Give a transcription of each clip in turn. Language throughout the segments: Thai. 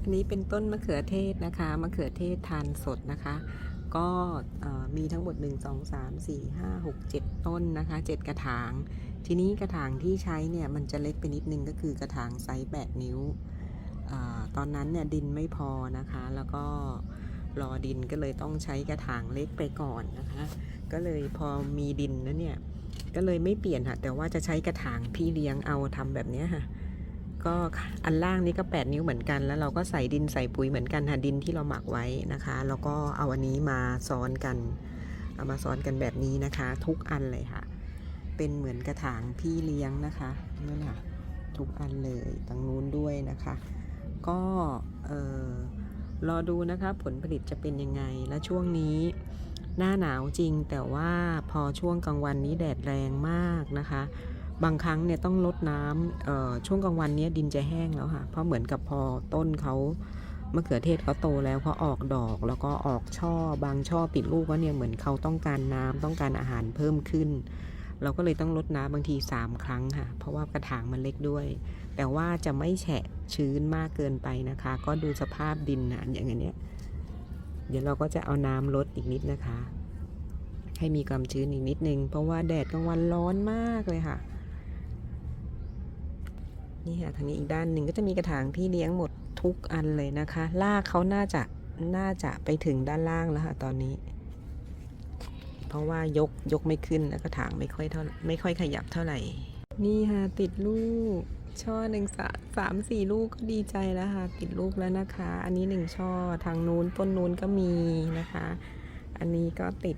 อันนี้เป็นต้นมะเขือเทศนะคะ มะเขือเทศทานสดนะคะ ก็มีทั้งหมด 1 2 3 4 5 6 7 ต้นนะคะ 7 กระถาง ทีนี้กระถางที่ใช้เนี่ยมันจะเล็กไปนิดนึงก็คือกระถางไซส์8นิ้วอตอนนั้นเนี่ยดินไม่พอนะคะ แล้วก็รอดินก็เลยต้องใช้กระถางเล็กไปก่อนนะคะ ก็เลยพอมีดินแล้วเนี่ย ก็เลยไม่เปลี่ยนค่ะ แต่ว่าจะใช้กระถางพี่เลี้ยงเอาทำแบบนี้ค่ะ ก็อันล่างนี้ก็ 8 นิ้วเหมือนกัน แล้วเราก็ใส่ดินใส่ปุ๋ยเหมือนกันค่ะดินที่เราหมักไว้นะคะ แล้วก็เอาอันนี้มาซ้อนกัน เอามาซ้อนกันแบบนี้นะคะ ทุกอันเลยค่ะ เป็นเหมือนกระถางพี่เลี้ยงนะคะนั่ค่ะทุกอันเลยตรงนู้นด้วยนะคะ ก็เออรอดูนะคะผลผลิตจะเป็นยังไงและช่วงนี้หน้าหนาวจริงแต่ว่าพอช่วงกลางวันนี้แดดแรงมากนะคะ บางครั้งเนี่ยต้องลดน้ำช่วงกลางวันนี้ดินจะแห้งแล้วค่ะ เพราะเหมือนกับพอต้นเขามะเขือเทศเขาโตแล้วเขาออกดอกแล้วก็ออกช่อบางช่อติดลูกก็เนี่ยเหมือนเขาต้องการน้ำต้องการอาหารเพิ่มขึ้น เราก็เลยต้องลดน้ำบางที 3 ครั้งค่ะ เพราะว่ากระถางมันเล็กด้วย แต่ว่าจะไม่แฉะชื้นมากเกินไปนะคะ ก็ดูสภาพดินนะอย่างเงี้ยเดี๋ยวเราก็จะเอาน้ำลดอีกนิดนะคะ ให้มีความชื้นอีกนิดนึงเพราะว่าแดดกลางวันร้อนมากเลยค่ะ นี่ค่ะทางนี้อีกด้านหนึ่งก็จะมีกระถางพี่เลี้ยงหมดทุกอันเลยนะคะลากเขาน่าจะน่าจะไปถึงด้านล่างแล้วค่ะตอนนี้ เพราะว่ายกยกไม่ขึ้นแล้วกระถางไม่ค่อยเท่าไม่ค่อยขยับเท่าไหร่ นี่ค่ะติดลูกช่อหนึ่งสาสามสี่ลูกก็ดีใจแล้วค่ะ ติดลูกแล้วนะคะ อันนี้หนึ่งช่อทางนู้นต้นนู้นก็มีนะคะ อันนี้ก็ติด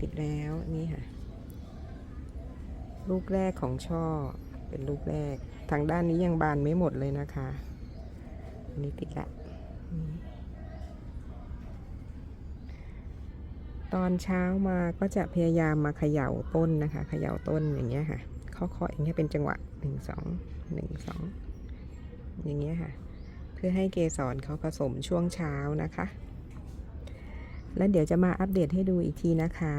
ติดแล้วนี่ค่ะ ลูกแรกของช่อ เป็นลูกแรก ทางด้านนี้ยังบานไม่หมดเลยนะคะอันนี้ติดละตอนเช้ามาก็จะพยายามมาเขย่าต้นนะคะ เขย่าต้นอย่างเงี้ยค่ะเคาะๆอย่างเงี้ยเป็นจังหวะหนึ่งสองหนึ่งสองอย่างเงี้ยค่ะ เพื่อให้เกสรเขาผสมช่วงเช้านะคะ แล้วเดี๋ยวจะมาอัปเดตให้ดูอีกทีนะคะ